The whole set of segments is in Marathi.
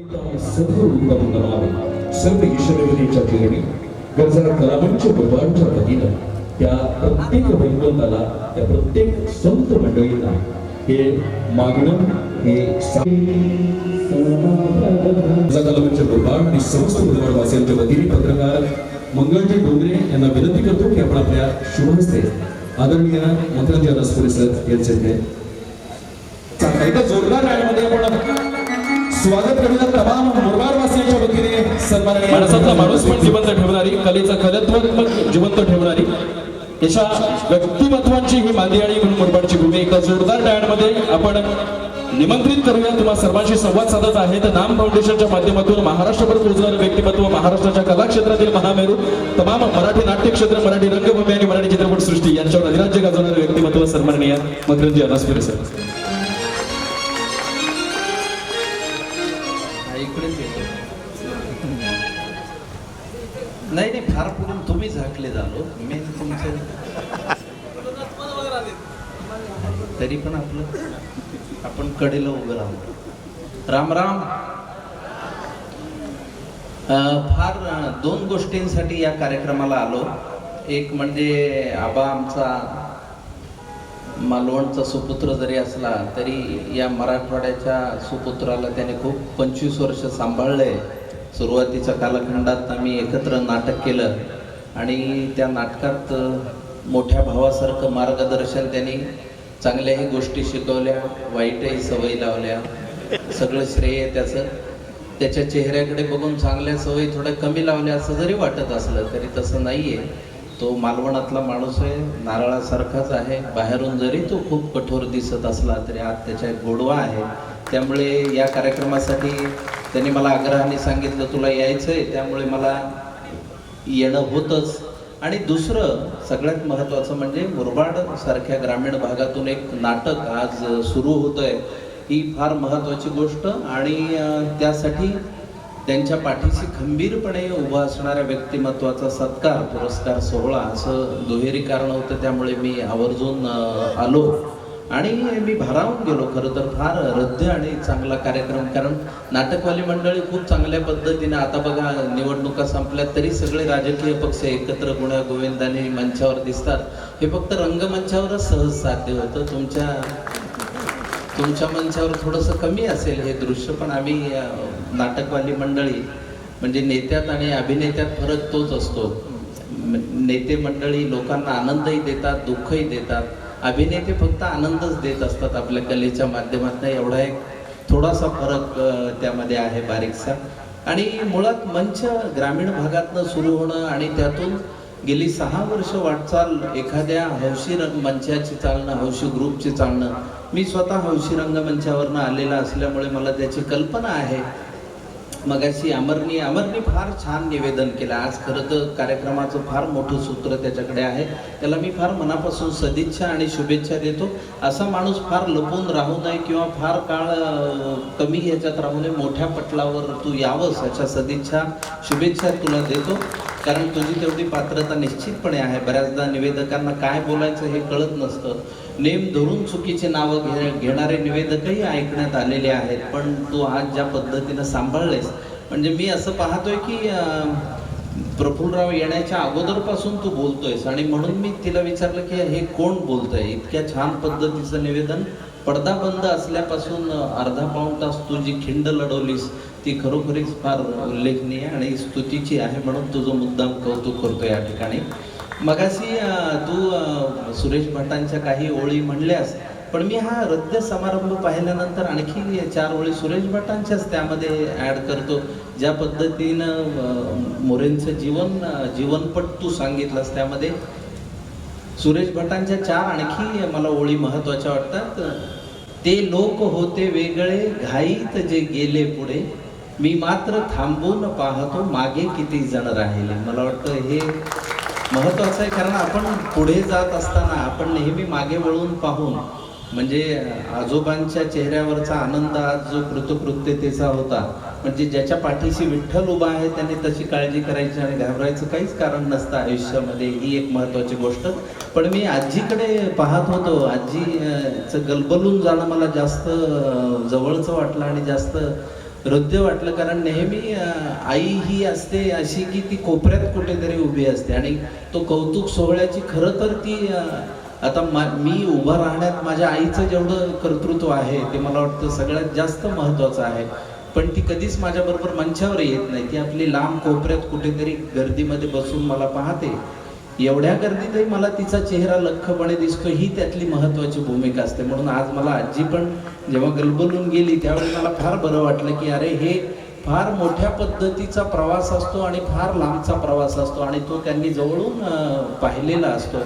सर्व उत्तम करावे सर्व ईश्वरवरीच्या ठिकाणी गरजा कलावंच भगवानच्या वतीनं त्या प्रत्येक भगवंताला त्या प्रत्येक संत मंडळींना हे मागणं हे सा- गरजा भगवान आणि समस्त भगवानवासियांच्या वतीने पत्रकार मंगळजी डोंगरे यांना विनंती करतो की आपण आपल्या शुभहस्ते आदरणीय मंत्र्यांजी अनसपुरे सर यांचे इथे जोरदार राळीमध्ये स्वागत करूया तमाम मुरबाडवासियांच्या वतीने सन्माननीय माणसाचा माणूस पण जिवंत ठेवणारी कलेचं कलत्व पण जिवंत ठेवणारी अशा व्यक्तिमत्वांची ही मांदियाळी म्हणून मुरबाडची भूमी एका जोरदार डायनमध्ये आपण निमंत्रित करूया. तुम्हा सर्वांशी संवाद साधत आहेत नाम फाउंडेशनच्या माध्यमातून महाराष्ट्रभर पोहोचणारं व्यक्तिमत्व महाराष्ट्राच्या कला क्षेत्रातील महामेरू. तमाम मराठी नाट्य क्षेत्र मराठी रंगभूमी आणि मराठी चित्रपट सृष्टी यांच्यावर अधिराज्य गाजवणारे व्यक्तिमत्व सन्माननीय मंत्र्यांजी अनासपुरे सर. पुढून झालो मेन तुमचं तरी पण आपलं आपण कडेला उभं राहू. राम राम. फार दोन गोष्टींसाठी या कार्यक्रमाला आलो. एक म्हणजे आबा आमचा मालवणचा सुपुत्र जरी असला तरी या मराठवाड्याच्या सुपुत्राला त्याने खूप पंचवीस वर्ष सांभाळले सुरुवातीच्या कालखंडात आम्ही एकत्र नाटक केलं. आणि त्या नाटकात मोठ्या भावासारखं मार्गदर्शन त्यांनी चांगल्याही गोष्टी शिकवल्या वाईटही सवयी लावल्या. सगळं श्रेय त्याचं. त्याच्या चेहऱ्याकडे बघून चांगल्या सवयी थोड्या कमी लावल्या असं जरी वाटत असलं तरी तसं नाही आहे तो मालवणातला माणूस आहे नारळासारखाच आहे. बाहेरून जरी तो खूप कठोर दिसत असला तरी आत त्याच्या गोडवा आहे. त्यामुळे या कार्यक्रमासाठी त्यांनी मला आग्रहाने सांगितलं तुला यायचं आहे त्यामुळे मला येणं होतंच. आणि दुसरं सगळ्यात महत्त्वाचं म्हणजे मुरबाड सारख्या ग्रामीण भागातून एक नाटक आज सुरू होतंय. ही फार महत्त्वाची गोष्ट आणि त्यासाठी त्यांच्या पाठीशी खंबीरपणे उभा असणाऱ्या व्यक्तिमत्वाचा सत्कार पुरस्कार सोहळा असं दुहेरी कारण होतं त्यामुळे मी आवर्जून आलो. आणि मी भारावून गेलो. खरं तर फार रद्द आणि चांगला कार्यक्रम. कारण नाटकवाली मंडळी खूप चांगल्या पद्धतीने आता बघा निवडणुका संपल्या तरी सगळे राजकीय पक्ष एकत्र गुण्या गोविंदाने मंचावर दिसतात. हे फक्त रंगमंचावरच सहज साध्य होतं. तुमच्या तुमच्या मंचावर थोडंसं कमी असेल हे दृश्य पण आम्ही नाटकवाली मंडळी म्हणजे नेत्यात आणि अभिनेत्यात फरक तोच असतो. नेते मंडळी लोकांना आनंदही देतात दुःखही देतात. अभिनेते फक्त आनंदच देत असतात आपल्या कलेच्या माध्यमातून. एवढा एक थोडासा फरक त्यामध्ये आहे बारीकसा. आणि मुळात मंच ग्रामीण भागातनं सुरू होणं आणि त्यातून गेली सहा वर्ष वाटचाल एखाद्या हौशी रंग मंचाची चालणं हौशी ग्रुपची चालणं. मी स्वतः हौशी रंगमंचावरनं आलेला असल्यामुळे मला त्याची कल्पना आहे. मगाशी अमरनी अमरनी फार छान निवेदन केलं. आज खरं तर कार्यक्रमाचं फार मोठं सूत्र त्याच्याकडे आहे. त्याला मी फार मनापासून सदिच्छा आणि शुभेच्छा देतो. असा माणूस फार लपून राहू नये किंवा फार काळ कमी ह्याच्यात राहू नये. मोठ्या पटलावर तू यावंस अशा सदिच्छा शुभेच्छा तुला देतो. कारण तुझी तेवढी पात्रता निश्चितपणे आहे. बऱ्याचदा निवेदकांना काय बोलायचं हे कळत नसतं. नेम धरून चुकीचे नावं घे घेणारे निवेदकही ऐकण्यात आलेले आहेत. पण तू आज ज्या पद्धतीनं सांभाळलेस म्हणजे मी असं पाहतोय की प्रफुल्लराव येण्याच्या अगोदरपासून तू बोलतोयस आणि म्हणून मी तिला विचारलं की हे कोण बोलतंय? इतक्या छान पद्धतीचं निवेदन पडदा बंद असल्यापासून अर्धा पाऊण तास तू जी खिंड लढवलीस. ती खरोखरीच फार उल्लेखनीय आणि स्तुतीची आहे म्हणून तुझं मुद्दाम कौतुक करतो या ठिकाणी. मगाशी तू सुरेश भटांच्या काही ओळी म्हणल्यास पण मी हा रद्द समारंभ पाहिल्यानंतर आणखी चार ओळी सुरेश भटांच्याच त्यामध्ये ऍड करतो ज्या पद्धतीनं मोरेंचं जीवन जीवनपट तू सांगितलंस त्यामध्ये. सुरेश भटांच्या चार आणखी मला ओळी महत्त्वाच्या वाटतात. ते लोक होते वेगळे घाईत जे गेले पुढे मी मात्र थांबून पाहतो मागे किती जण राहिले. मला वाटतं हे महत्वाचं आहे कारण आपण पुढे जात असताना आपण नेहमी मागे वळून पाहून म्हणजे आजोबांच्या चेहऱ्यावरचा आनंद आज जो कृतकृत्यतेचा होता म्हणजे ज्याच्या पाठीशी विठ्ठल उभा आहे त्याने तशी काळजी करायची आणि घाबरायचं काहीच कारण नसतं आयुष्यामध्ये. ही एक महत्वाची गोष्ट. पण मी आजीकडे पाहत होतो. आजीचं गलबलून जाणं मला जास्त जवळचं वाटलं आणि जास्त हृदय वाटलं कारण नेहमी आई ही असते अशी की ती कोपऱ्यात कुठेतरी उभी असते. आणि तो कौतुक सोहळ्याची खरं तर ती आता मा- मी उभा राहण्यात माझ्या आईचं जेवढं कर्तृत्व आहे ते मला वाटतं सगळ्यात जास्त महत्त्वाचं आहे. पण ती कधीच माझ्याबरोबर मंचावर येत नाही. ती आपली लांब कोपऱ्यात कुठेतरी गर्दीमध्ये बसून मला पाहते. एवढ्या गर्दीतही मला तिचा चेहरा लख्खपणे दिसतो ही त्यातली महत्वाची भूमिका असते. म्हणून आज मला आजी पण जेव्हा गलबलून गेली त्यावेळी मला फार बरं वाटलं की अरे हे फार मोठ्या पद्धतीचा प्रवास असतो आणि फार लांबचा प्रवास असतो आणि तो त्यांनी जवळून पाहिलेला असतो.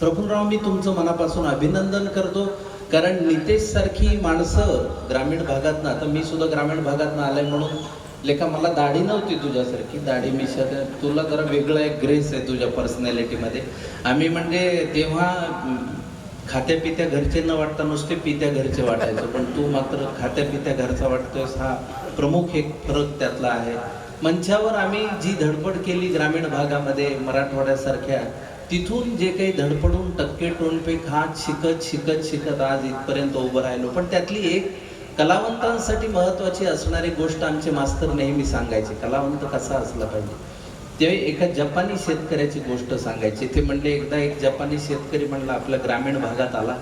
प्रफुल्लराव मी तुमचं मनापासून अभिनंदन करतो. कारण नितेश सारखी माणसं ग्रामीण भागातनं आता मी सुद्धा ग्रामीण भागातनं आलाय म्हणून लेखा मला दाढी नव्हती तुझ्यासारखी. दाढी मिशा तुला जरा वेगळा एक ग्रेस आहे तुझ्या पर्सनॅलिटीमध्ये आम्ही म्हणजे तेव्हा खात्या पित्या घरचे न वाटता नुसते पित्या घरचे वाटायचो पण तू मात्र खात्या पित्या घरचा वाटतोस हा प्रमुख एक फरक त्यातला आहे. मंचावर आम्ही जी धडपड केली ग्रामीण भागामध्ये मराठवाड्यासारख्या तिथून जे काही धडपडून टक्के टोनपे खात शिकत शिकत शिकत आज इथपर्यंत उभं राहिलो. पण त्यातली एक कलावंतांसाठी महत्वाची असणारी गोष्ट आमचे मास्तर नेहमी सांगायचे कलावंत कसा असला पाहिजे? ते एका जपानी शेतकऱ्याची गोष्ट सांगायची. ते म्हणले एकदा एक जपानी शेतकरी म्हणला आपल्या ग्रामीण भागात आला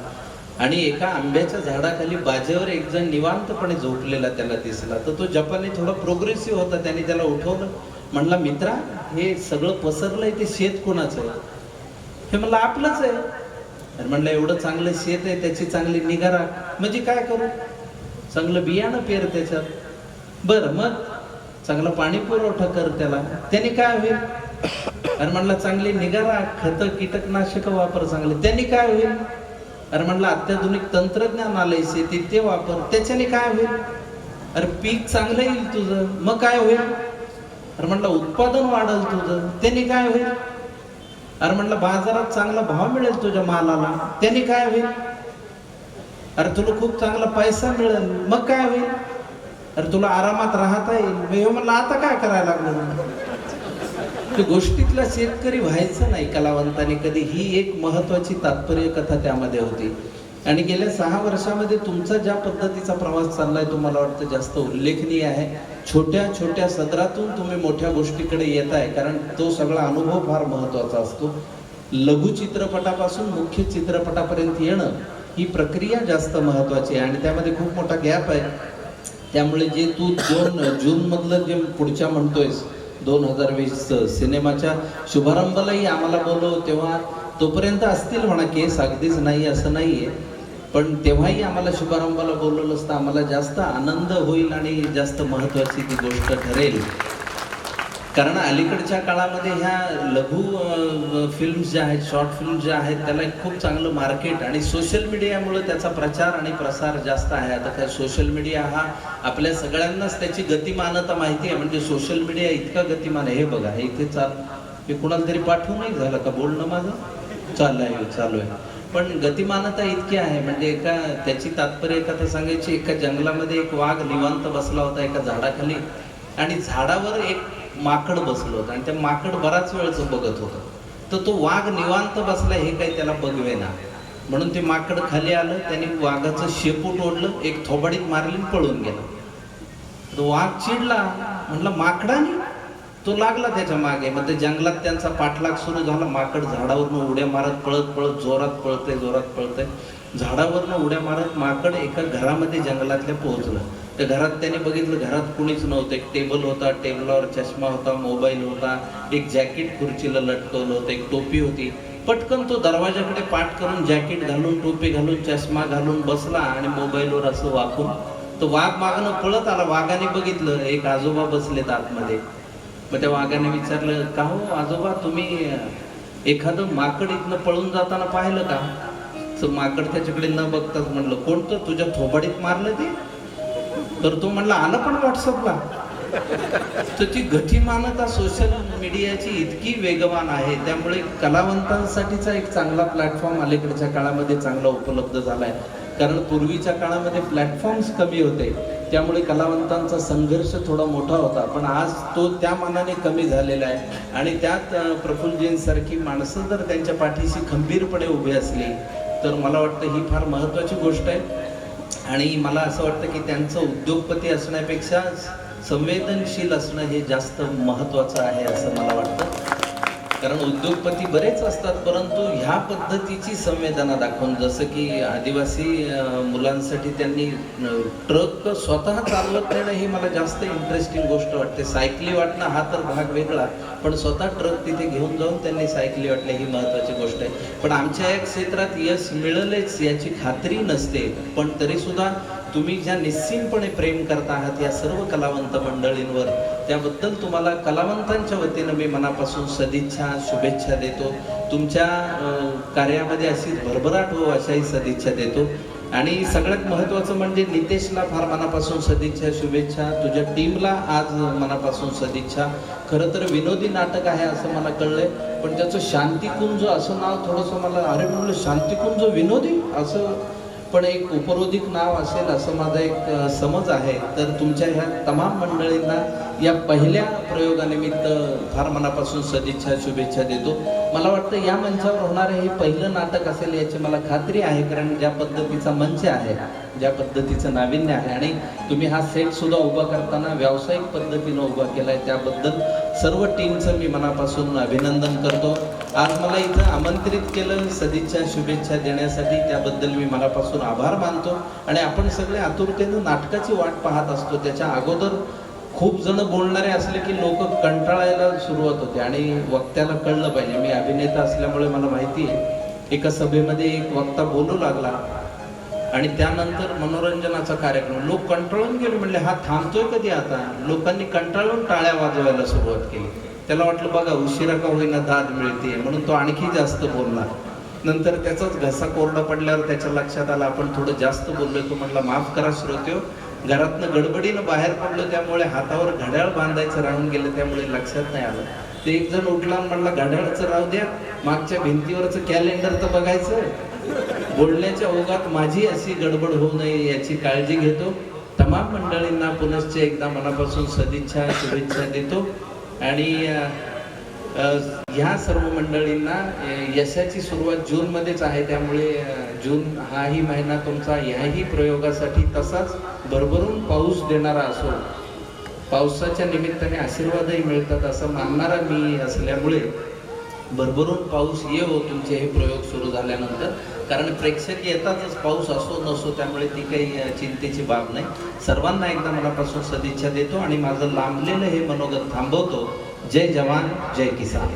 आणि एका आंब्याच्या झाडाखाली बाजेवर एक जण निवांतपणे झोपलेला त्याला दिसला. तर तो जपानी थोडा प्रोग्रेसिव्ह होता. त्याने त्याला उठवलं. म्हणला मित्रा हे सगळं पसरलंय ते शेत कोणाचं आहे? हे म्हणलं आपलंच आहे. म्हणलं एवढं चांगलं शेत आहे त्याची चांगली निगा राख. म्हणजे काय करू? चांगलं बियाणं पेर त्याच्यात. बरं मग? चांगलं पाणी पुरवठा कर त्याला. त्याने काय होईल? अरे म्हणलं चांगली निगारा खत कीटकनाशक वापर चांगले. त्यांनी काय होईल? अरे म्हणलं अत्याधुनिक तंत्रज्ञान आलंय शेती ते वापर. त्याच्याने काय होईल? अरे पीक चांगलं येईल तुझं. मग काय होईल? अरे म्हणलं उत्पादन वाढल तुझं. त्याने काय होईल? अरे म्हणलं बाजारात चांगला भाव मिळेल तुझ्या मालाला. त्याने काय होईल? अरे तुला खूप चांगला पैसा मिळेल मग काय होईल? अरे तुला आरामात राहता येईल. मी म्हणलं आता काय करायला लागलो गोष्टीतला शेतकरी व्हायचं नाही कलावंताने. कधी ही एक महत्वाची तात्पर्य कथा त्यामध्ये होती. आणि गेल्या सहा वर्षामध्ये तुमचा ज्या पद्धतीचा प्रवास चाललाय तुम्हाला वाटतं जास्त उल्लेखनीय आहे. छोट्या छोट्या सदरातून तुम्ही मोठ्या गोष्टीकडे येत आहे कारण तो सगळा अनुभव फार महत्त्वाचा असतो. लघु चित्रपटापासून मुख्य चित्रपटापर्यंत येणं ही प्रक्रिया जास्त महत्वाची आहे आणि त्यामध्ये खूप मोठा गॅप आहे. त्यामुळे जे तू दोन जून मधलं जे पुढच्या म्हणतोयस दोन हजार वीस सिनेमाच्या शुभारंभालाही आम्हाला बोलव तेव्हा तोपर्यंत असतील म्हणा केस अगदीच नाही असं नाही आहे पण तेव्हाही आम्हाला शुभारंभाला बोलवलं असतं आम्हाला जास्त आनंद होईल आणि जास्त महत्वाची ती गोष्ट ठरेल. कारण अलीकडच्या काळामध्ये ह्या लघु फिल्म्स ज्या आहेत शॉर्ट फिल्म ज्या आहेत त्याला एक खूप चांगलं मार्केट आणि सोशल मीडियामुळे त्याचा प्रचार आणि प्रसार जास्त आहे. आता काय सोशल मीडिया हा आपल्या सगळ्यांनाच त्याची गतिमानता माहिती आहे. म्हणजे सोशल मीडिया इतका गतिमान आहे. हे बघा हे इथे चाल मी कुणाला तरी पाठवू नाही झालं का? बोलणं माझं? चाललं आहे चालू आहे. पण गतिमानता इतकी आहे. म्हणजे एका त्याची तात्पर्य कथा सांगायची एका जंगलामध्ये एक वाघ निवांत बसला होता एका झाडाखाली आणि झाडावर एक माकड बसलं होतं आणि त्या माकड बराच वेळच बघत होतं. तर तो वाघ निवांत बसला हे काही त्याला बघवेना. म्हणून ते माकड खाली आलं त्याने वाघाचं शेपूट ओढलं एक थोबाडीत मारली आणि पळून गेला. तो वाघ चिडला म्हटलं माकडाने? तो लागला त्याच्यामागे. मग ते जंगलात त्यांचा पाठलाग सुरू झाला. माकड झाडावरून उड्या मारत पळत पळत जोरात पळतंय जोरात पळतंय. झाडावरनं उड्या मारत माकड एका घरामध्ये जंगलातल्या पोहोचलं. त्या घरात त्याने बघितलं घरात कुणीच नव्हतं. एक टेबल होता टेबलावर चष्मा होता मोबाईल होता एक जॅकेट खुर्चीला लटकवलं होतं एक टोपी होती. पटकन तो दरवाजाकडे पाठ करून जॅकेट घालून टोपी घालून चष्मा घालून बसला आणि मोबाईलवर असं वाकून. तो वाघ मागणं पळत आला. वाघाने बघितलं एक आजोबा बसलेत आतमध्ये. मग त्या वाघाने विचारलं का हो आजोबा तुम्ही एखादं माकड इथनं पळून जाताना पाहिलं का? तर माकड त्याच्याकडे न बघताच म्हणलं कोणतं तुझ्या थोबाडीत मारलं ते? तर तो म्हणला आलं पण व्हॉट्सअपला. तर ती गतिमानता सोशल मीडियाची इतकी वेगवान आहे त्यामुळे कलावंतांसाठीचा एक चांगला प्लॅटफॉर्म अलीकडच्या काळामध्ये चांगला उपलब्ध झालाय. कारण पूर्वीच्या काळामध्ये प्लॅटफॉर्म्स कमी होते त्यामुळे कलावंतांचा संघर्ष थोडा मोठा होता. पण आज तो त्या मानाने कमी झालेला आहे आणि त्यात प्रफुल्लजींसारखी माणसं जर त्यांच्या पाठीशी खंबीरपणे उभी असली तर मला वाटतं ही फार महत्त्वाची गोष्ट आहे. आणि मला असं वाटतं की त्यांचं उद्योगपती असण्यापेक्षा संवेदनशील असणं हे जास्त महत्त्वाचं आहे असं मला वाटतं. कारण उद्योगपती बरेच असतात परंतु ह्या पद्धतीची संवेदना दाखवून जसं की आदिवासी मुलांसाठी त्यांनी ट्रक स्वतः चालवत नेणं ही मला जास्त इंटरेस्टिंग गोष्ट वाटते. सायकली वाटणं हा तर भाग वेगळा पण स्वतः ट्रक तिथे घेऊन जाऊन त्यांनी सायकली वाटले ही महत्त्वाची गोष्ट आहे. पण आमच्या या क्षेत्रात यश मिळेलच याची खात्री नसते पण तरीसुद्धा तुम्ही ज्या निश्चितपणे प्रेम करता आहात या सर्व कलावंत मंडळींवर त्याबद्दल तुम्हाला कलावंतांच्या वतीनं मी मनापासून सदिच्छा शुभेच्छा देतो. तुमच्या कार्यामध्ये अशी भरभराट हो अशाही सदिच्छा देतो. आणि सगळ्यात महत्त्वाचं म्हणजे नितेशला फार मनापासून सदिच्छा शुभेच्छा. तुझ्या टीमला आज मनापासून सदिच्छा. खरं तर विनोदी नाटक आहे असं मला कळलंय. पण त्याचं शांतिकुंज असं नाव थोडंसं मला अरे म्हणलं शांतिकुंज विनोदी? असं पण एक उपरोधिक नाव असेल असं माझा एक समज आहे. तर तुमच्या ह्या तमाम मंडळींना या पहिल्या प्रयोगानिमित्त फार मनापासून सदिच्छा शुभेच्छा देतो. मला वाटतं या मंचावर होणारे हे पहिलं नाटक असेल याची मला खात्री आहे कारण ज्या पद्धतीचा मंच आहे ज्या पद्धतीचं नाविन्य आहे आणि तुम्ही हा सेट सुद्धा उभा करताना व्यावसायिक पद्धतीनं उभा आहे त्याबद्दल सर्व टीमचं मी मनापासून अभिनंदन करतो. आज मला इथं आमंत्रित केलं सदिच्छा शुभेच्छा देण्यासाठी. त्याबद्दल मी मनापासून आभार मानतो. आणि आपण सगळे आतुरतेनं नाटकाची वाट पाहत असतो. त्याच्या अगोदर खूप जण बोलणारे असले की लोक कंटाळायला सुरुवात होते आणि वक्त्याला कळलं पाहिजे. मी अभिनेता असल्यामुळे मला माहिती आहे. एका सभेमध्ये एक वक्ता बोलू लागला आणि त्यानंतर मनोरंजनाचा कार्यक्रम. लोक कंटाळून गेले म्हणले हा थांबतोय कधी आता? लोकांनी कंटाळून टाळ्या वाजवायला सुरुवात केली. त्याला वाटलं बघा उशिरा का होईना दाद मिळते. म्हणून तो आणखी जास्त बोलला. नंतर त्याचाच घसा कोरडा पडल्यावर त्याच्या लक्षात आला आपण थोडं जास्त बोललोय. तो म्हटला माफ करा श्रोत्यो. घरातनं गडबडीनं बाहेर पडलो त्यामुळे हातावर घड्याळ बांधायचं राहून गेलं त्यामुळे लक्षात नाही आलं. ते एक जण उठला म्हणला घड्याळचं राहू द्या. मागच्या भिंतीवरचं कॅलेंडर तर बघायचं बोलण्याच्या ओघात माझी अशी गडबड होऊ नये याची काळजी घेतो. तमाम मंडळींना पुनश्च एकदा मनापासून सदिच्छा शुभेच्छा देतो. आणि ह्या सर्व मंडळींना यशाची सुरुवात जूनमध्येच आहे. त्यामुळे जून हाही महिना तुमचा ह्याही प्रयोगासाठी तसाच भरभरून पाऊस देणारा असो पावसाच्या निमित्ताने आशीर्वादही मिळतात असं मानणारा मी असल्यामुळे भरभरून पाऊस येवो हो तुमचे हे प्रयोग सुरू झाल्यानंतर. कारण प्रेक्षक येतातच पाऊस असो नसो त्यामुळे ती काही चिंतेची बाब नाही. सर्वांना एकदा मनापासून सदिच्छा देतो आणि माझं लांबलेलं हे मनोगत थांबवतो. जय जवान जय किसान.